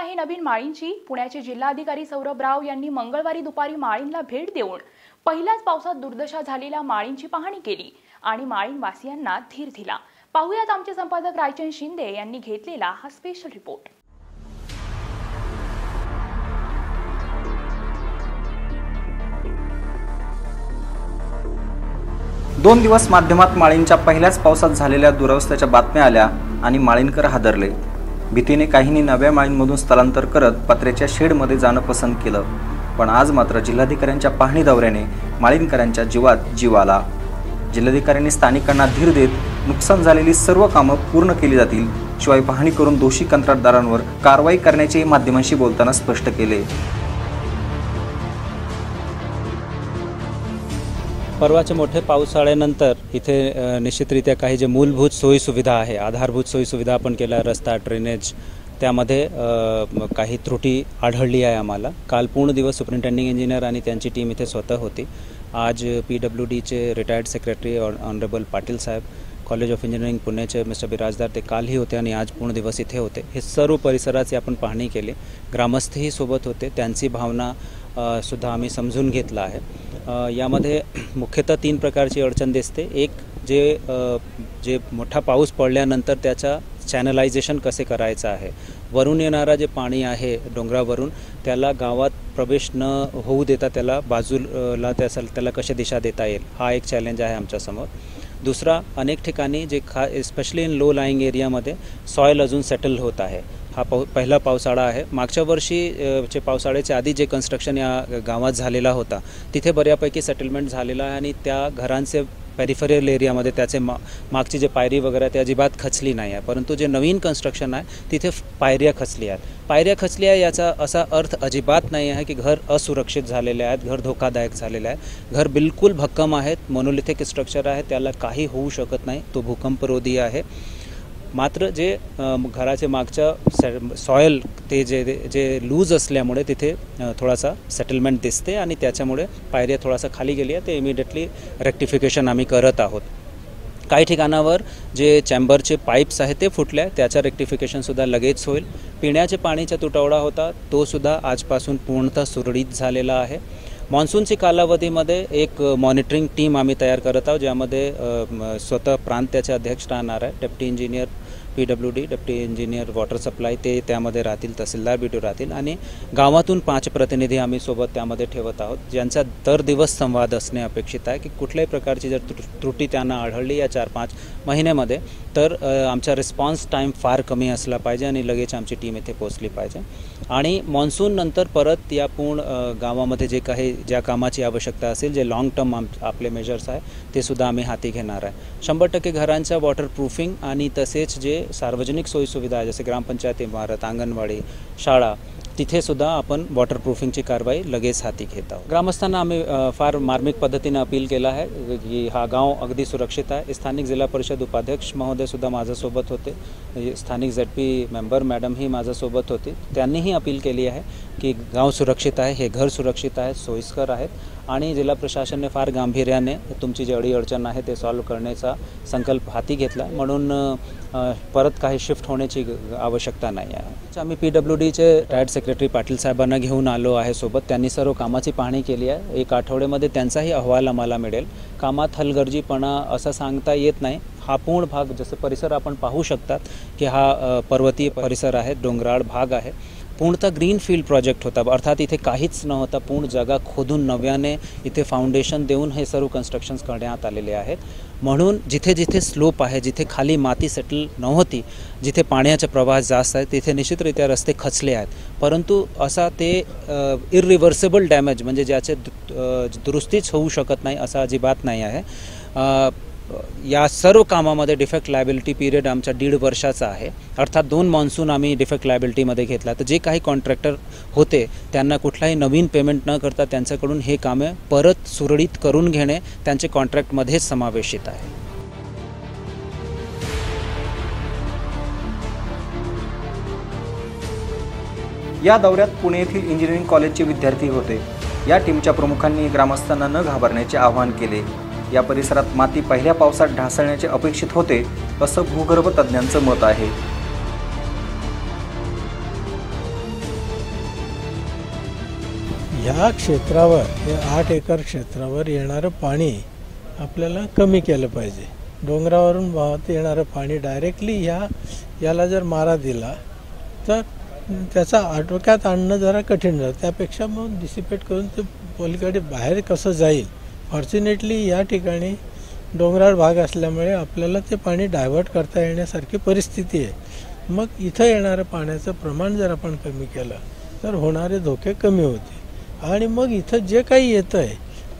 आहे नवीन माळींची. पुण्याचे जिल्हाधिकारी सौरभ राव यांनी मंगळवारी दुपारी माळींला भेट देऊन पहिल्याच पावसात दुर्दशा झालेल्या माळींची पाहणी केली आणि माळींवासियांना धीर दिला. पाहुयात आमचे संपादक रायचंद शिंदे यांनी घेतलेला हा स्पेशल रिपोर्ट दोन दिवस माध्यमात माळींच्या पहिल्याच पावसात झालेल्या दुरवस्थेच्या बातम्या आल्या आणि माळीणकर हादरले. भीतीने काहींनी नव्या माळींमधून स्थलांतर करत पत्र्याच्या शेडमध्ये जाणं पसंत केलं. पण आज मात्र जिल्हाधिकाऱ्यांच्या पाहणी दौऱ्याने माळीणकरांच्या जीवात जीव आला. जिल्हाधिकाऱ्यांनी स्थानिकांना धीर देत नुकसान झालेली सर्व कामं पूर्ण केली जातील शिवाय पाहणी करून दोषी कंत्राटदारांवर कारवाई करण्याचे माध्यमांशी बोलताना स्पष्ट केले. परवाच्या मोठे पावसाळ्यानंतर इथे निश्चितरित्या काही जे मूलभूत सोयीसुविधा आहे आधारभूत सोयीसुविधा आपण केल्या रस्ता ड्रेनेज त्यामध्ये काही त्रुटी आढळली आहे आम्हाला. काल पूर्ण दिवस सुपरिंटेंडिंग इंजिनियर आणि त्यांची टीम इथे स्वतः होती. आज पी डब्ल्यू डीचे रिटायर्ड सेक्रेटरी ऑनरेबल पाटील साहेब कॉलेज ऑफ इंजिनिअरिंग पुण्याचे मिस्टर बिराजदार ते कालही होते आणि आज पूर्ण दिवस इथे होते. हे सर्व परिसराची आपण पाहणी केली. ग्रामस्थही सोबत होते. त्यांची भावना सुद्धा आम्ही समजून घेतला आहे. यामध्ये मुख्यतः तीन प्रकारची अडचण दिसते. एक जे जे मोठा पाऊस पडल्यानंतर त्याचा चॅनलायझेशन कसे करायचं आहे? वरून येणारा जे पाणी आहे डोंगरावरून त्याला गावात प्रवेश न होऊ देता त्याला बाजूला त्याचा त्याला कशा दिशा देता येईल? हा एक चॅलेंज आहे आमच्यासमोर दुसरा अनेक ठिकाणी जे खा स्पेशली इन लो लाईंग एरियामध्ये सॉईल अजून सेटल होत आहे. हा पाऊ पहिला पावसाळा आहे. मागच्या वर्षी चे पावसाळ्याच्या आधी जे कन्स्ट्रक्शन या गावात झालेला होता तिथे बऱ्यापैकी सेटलमेंट झालेला आहे आणि त्या घरांचे पेरिफेरियल एरियामध्ये त्याचे मा मागची जे पायरी वगैरे आहे ते अजिबात खचली नाही आहे. परंतु जे नवीन कन्स्ट्रक्शन आहे तिथे पायऱ्या खचली आहेत. पायऱ्या खचल्या याचा असा अर्थ अजिबात नाही आहे की घर असुरक्षित झालेले आहेत घर धोकादायक झालेले आहे घर बिलकुल भक्कम आहेत मोनोलिथिक स्ट्रक्चर आहे त्याला काही होऊ शकत नाही. तो भूकंपरोधी आहे. मात्र जे घराचे मागच्या सॉयल ते जे जे लूज असल्यामुळे तिथे थोडासा सेटलमेंट दिसते आणि त्याच्यामुळे पायऱ्या थोडासा खाली गेली आहे. ते इमिडिएटली रेक्टिफिकेशन आम्ही करत आहोत. काही ठिकाणावर जे चॅम्बरचे पाईप्स आहेत ते फुटले त्याचं रेक्टिफिकेशनसुद्धा लगेच होईल. पिण्याचे पाणीचा तुटवडा होता. तोसुद्धा आजपासून पूर्णतः सुरळीत झालेला आहे. मान्सूनची कालावधीमध्ये एक मॉनिटरिंग टीम आम्ही तयार करत आहोत ज्यामध्ये स्वतः प्रांताचे अध्यक्ष राहणार आहे deputy engineer P W D deputy engineer water supply ते त्यामध्ये राहतील तहसीलदार बी डी राहतील आणि गावातून पाच प्रतिनिधी आम्ही सोबत त्यामध्ये ठेवत आहोत ज्यांचा दर दिवस संवाद असणे अपेक्षित आहे की कुठल्याही प्रकारची जर त्रुटी त्यांना आढळली या चार पाच महिन्यामध्ये तर आमचा रिस्पॉन्स टाईम फार कमी असला पाहिजे आणि लगेच आमची टीम इथे पोचली पाहिजे. आणि मान्सून नंतर परत या पूर्ण गावामध्ये जे काही ज्या कामाची आवश्यकता असेल जे लॉंग टर्म आम आपले मेजर्स आहे ते सुद्धा आम्ही हाती घेणार आहे. शंभर टक्के घरांच्या वॉटर प्रूफिंग आणि तसेच जे सार्वजनिक सोयीसुविधा आहे जसे ग्रामपंचायत इमारत अंगणवाडी शाळा तिथे सुद्धा आपण वॉटर प्रूफिंगची कारवाई लगेच हाती घेत आहोत. ग्रामस्थांना आम्ही फार मार्मिक पद्धतीने अपील केला आहे की हा गाव अगदी सुरक्षित आहे. स्थानिक जिल्हा परिषद उपाध्यक्ष महोदय सुद्धा माझ्यासोबत होते. स्थानिक झेड पी मेंबर मॅडमही माझ्यासोबत होती. त्यांनीही अपील केली आहे की गाव सुरक्षित आहे हे घर सुरक्षित आहे सोयीस्कर आहेत आणि जिल्हा प्रशासनने फार गांभीर्याने तुमची जी अडीअडचण आहे ते सॉल्व्ह करण्याचा संकल्प हाती घेतला. म्हणून परत काही शिफ्ट होण्याची ग- आवश्यकता नाही आहे. आम्ही पी डब्ल्यू डीचे रिटायर्ड सेक्रेटरी पाटील साहेबांना घेऊन आलो आहे सोबत. त्यांनी सर्व कामाची पाहणी केली आहे. एक आठवड्यामध्ये त्यांचाही अहवाल आम्हाला मिळेल. कामात हलगर्जीपणा असं सांगता येत नाही. हा पूर्ण भाग जसं परिसर आपण पाहू शकतात की हा पर्वतीय परिसर आहे डोंगराळ भाग आहे. पूर्णतः ग्रीन फील्ड प्रोजेक्ट होता. अर्थात इथे काहीच नव्हतं पूर्ण जागा खोदून नव्याने इथे फाउंडेशन देऊन हे सर्व कन्स्ट्रक्शन्स करण्यात आलेले आहेत. म्हणून जिथे जिथे स्लोप आहे जिथे खाली माती सेटल नव्हती जिथे पाण्याचा प्रवाह जास्त आहे तिथे निश्चितरित्या रस्ते खचले आहेत. परंतु असा ते इरिव्हर्सेबल डॅमेज म्हणजे ज्याचे दुरुस्तीच होऊ शकत नाही असा अजिबात नाही आहे. या सर्व कामामध्ये डिफेक्ट लायबिलिटी पिरियड आमचा दीड वर्षाचा आहे. अर्थात दोन मान्सून आम्ही डिफेक्ट लायबिलिटीमध्ये घेतला. तर जे काही कॉन्ट्रॅक्टर होते त्यांना कुठलाही नवीन पेमेंट न करता त्यांच्याकडून हे कामे परत सुरळीत करून घेणे त्यांचे कॉन्ट्रॅक्टमध्येच समावेशित आहे. या दौऱ्यात पुणे येथील इंजिनिअरिंग कॉलेजचे विद्यार्थी होते. या टीमच्या प्रमुखांनी ग्रामस्थांना न घाबरण्याचे आवाहन केले. या परिसरात माती पहिल्या पावसात ढासळण्याचे अपेक्षित होते असं भूगर्भ तज्ज्ञांचं मत आहे. ह्या क्षेत्रावर हे आठ एकर क्षेत्रावर येणारं पाणी आपल्याला कमी केलं पाहिजे. डोंगरावरून वाहत येणारं पाणी डायरेक्टली ह्या याला जर मारा दिला तर त्याचा आटोक्यात आणणं जरा कठीण जातं त्यापेक्षा मग डिसिपेट करून ते पलीकडे बाहेर कसं जाईल फॉर्च्युनेटली या ठिकाणी डोंगराळ भाग असल्यामुळे आपल्याला ते पाणी डायव्हर्ट करता येण्यासारखी परिस्थिती आहे. मग इथं येणारं पाण्याचं प्रमाण जर आपण कमी केलं तर होणारे धोके कमी होते. आणि मग इथं जे काही येतं आहे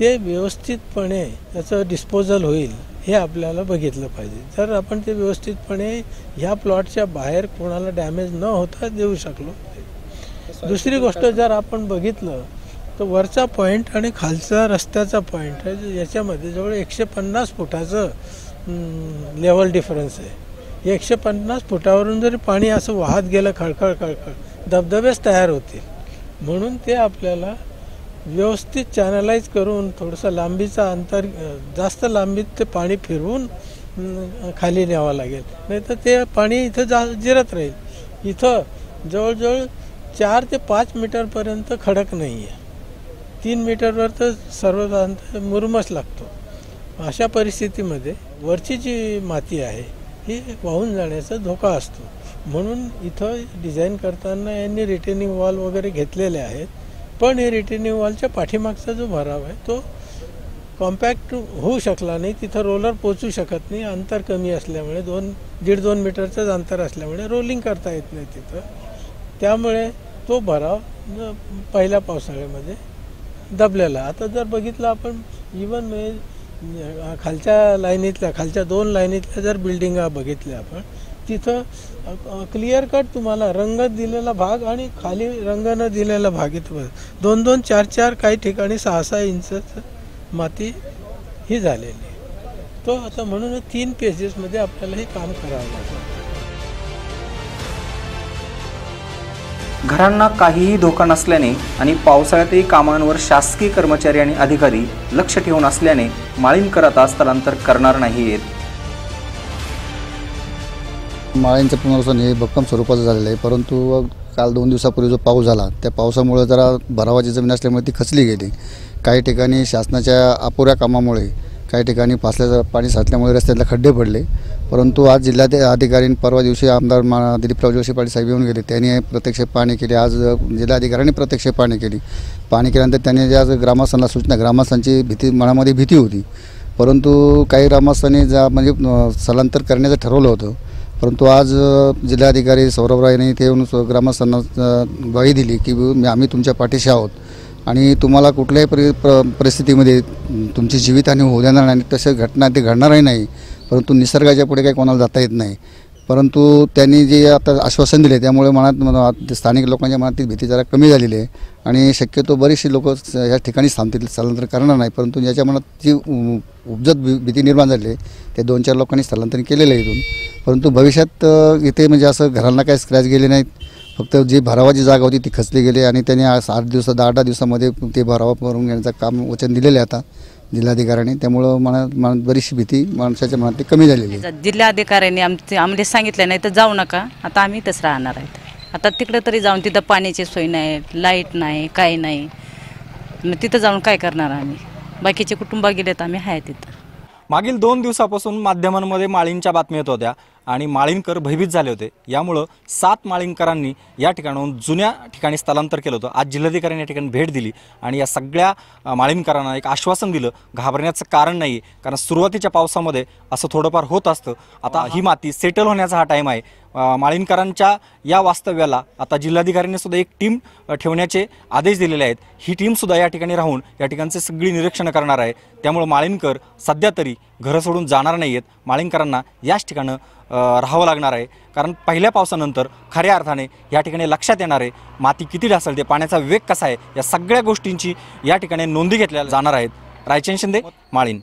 ते व्यवस्थितपणे त्याचं डिस्पोजल होईल हे आपल्याला बघितलं पाहिजे. जर आपण ते व्यवस्थितपणे ह्या प्लॉटच्या बाहेर कोणाला डॅमेज न होता देऊ शकलो. दुसरी गोष्ट जर आपण बघितलं तर वरचा पॉईंट आणि खालचा रस्त्याचा पॉईंट आहे याच्यामध्ये जवळ एकशे पन्नास फुटाचं लेवल डिफरन्स आहे. एकशे पन्नास फुटावरून जरी पाणी असं वाहत गेलं खळखळ खळखळ धबधबेच तयार होतील. म्हणून ते आपल्याला व्यवस्थित चॅनलाइज करून थोडंसं लांबीचा अंतर जास्त लांबीत ते पाणी फिरवून खाली न्यावं लागेल. नाही तर ते पाणी इथं जा जिरत राहील. इथं जवळजवळ चार ते पाच मीटरपर्यंत खडक नाही आहे तीन मीटरवर तर सर्वसाधारणतः मुरमस लागतो. अशा परिस्थितीमध्ये वरची जी माती आहे ही वाहून जाण्याचा धोका असतो. म्हणून इथं डिझाईन करताना यांनी रिटेनिंग वॉल वगैरे घेतलेले आहेत. पण हे रिटेनिंग वॉलच्या पाठीमागचा जो भराव आहे तो कॉम्पॅक्ट होऊ शकला नाही. तिथं रोलर पोचू शकत नाही. अंतर कमी असल्यामुळे दोन दीड दोन मीटरचंच अंतर असल्यामुळे रोलिंग करता येत नाही तिथं. त्यामुळे तो भराव पहिल्या पावसाळ्यामध्ये दबलेला. आता जर बघितलं आपण इवन खालच्या लाईनीतल्या खालच्या दोन लाईनीतल्या जर बिल्डिंगा बघितल्या आपण तिथं क्लिअर कट तुम्हाला रंग दिलेला भाग आणि खाली रंग न दिलेला भाग इथं दोन दोन चार चार काही ठिकाणी सहा सहा इंच माती ही झालेली तो आता म्हणून तीन पेजेसमध्ये आपल्याला हे काम करावं लागतं घरांना काहीही धोका नसल्याने आणि पावसाळ्यातही कामांवर शासकीय कर्मचारी आणि अधिकारी लक्ष ठेवून असल्याने माळींकर आता स्थलांतर करणार नाहीयेत माळींचं पुनर्वसन हे भक्कम स्वरूपाचं झालेलं आहे परंतु काल दोन दिवसापूर्वी जो पाऊस झाला त्या पावसामुळे जरा भरावाची जमीन असल्यामुळे ती खचली गेली. काही ठिकाणी शासनाच्या अपुऱ्या कामामुळे काही ठिकाणी पासल्याचं पाणी साचल्यामुळे रस्त्यातले खड्डे पडले. परंतु आज जिल्ह्यात अधिकारी परवा दिवशी आमदार मा दिलीपराव जोशी पाटील साहेब येऊन गेले. त्यांनी प्रत्यक्ष पाणी केली. आज जिल्हाधिकाऱ्यांनी प्रत्यक्ष पाणी केली. पाहणी केल्यानंतर त्यांनी ज्या ग्रामस्थांना सूचना ग्रामस्थांची भीती मनामध्ये भीती होती. परंतु काही ग्रामस्थांनी ज्या म्हणजे स्थलांतर करण्याचं ठरवलं होतं. परंतु आज जिल्हाधिकारी सौरभ राय यांनी ते येऊन ग्रामस्थांना ग्वाही दिली की मी- आम्ही तुमच्या पाठीशी आहोत. आणि तुम्हाला कुठल्याही परि प्र परिस्थितीमध्ये तुमची जीवितहानी होऊ देणार नाही तशा घटना ते घडणारही नाही परंतु निसर्गाच्या पुढे काही कोणाला जाता येत नाही. परंतु त्यांनी जे आता आश्वासन दिले त्यामुळे मनात स्थानिक लोकांच्या मनात ती भीती जरा कमी झालेली आहे. आणि शक्यतो बरीचशी लोक या ठिकाणी थांबतील स्थलांतर करणार नाही परंतु ज्याच्या मनात जी उ- उपजत भी- भीती निर्माण झाली आहे ते दोन चार लोकांनी स्थलांतरित केलेलं आहे इथून. परंतु भविष्यात इथे म्हणजे असं घरांना काही स्क्रॅच गेले नाहीत फक्त जी भरावाची जागा होती ती खचली गेली आणि त्यांनी आज आठ दिवसात दहा दहा दिवसामध्ये ते भरावा करून घेण्याचं काम वचन दिलेलं आहे आता जिल्हाधिकाऱ्यांनी. त्यामुळं मनात मनात बरीचशी भीती माणसाच्या मनात ती कमी झालेली आहे. जिल्हाधिकाऱ्यांनी आमचे आम्हाला सांगितलं नाही तर जाऊ नका. आता आम्ही इथंच राहणार आहेत. आता तिकडं तरी जाऊन तिथं पाण्याची सोय नाही लाइट नाही काही नाही. मग तिथं जाऊन काय करणार आम्ही? बाकीचे कुटुंब गेले तर आम्ही आहे तिथं. मागील दोन दिवसापासून माध्यमांमध्ये माळींच्या बातम्या येत होत्या. आणि माळींकर भयभीत झाले होते. यामुळं सात माळीणकरांनी या ठिकाणाहून जुन्या ठिकाणी स्थलांतर केलं होतं. आज जिल्हाधिकाऱ्यांनी या ठिकाणी भेट दिली आणि या सगळ्या माळींकरांना माळीणकरांना एक आश्वासन दिलं. घाबरण्याचं कारण नाही कारण सुरुवातीच्या पावसामध्ये असं थोडंफार होत असतं. आता ही माती सेटल होण्याचा हा टाईम आहे. माळींकरांच्या माळीणकरांच्या या वास्तव्याला आता जिल्हाधिकाऱ्यांनी सुद्धा एक टीम ठेवण्याचे आदेश दिलेले आहेत. ही टीम सुद्धा या ठिकाणी राहून या ठिकाणचे सगळी निरीक्षणं करणार आहे. त्यामुळे माळीणकर सध्या तरी घरं सोडून जाणार नाही आहेत माळींकरांना याच ठिकाणं राहावं लागणार आहे. कारण पहिल्या पावसानंतर खऱ्या अर्थाने या ठिकाणी लक्षात येणार आहे माती किती ढासळते पाण्याचा वेग कसा आहे या सगळ्या गोष्टींची या ठिकाणी नोंदी घेतल्या जाणार आहेत. रायचंद शिंदे माळीन.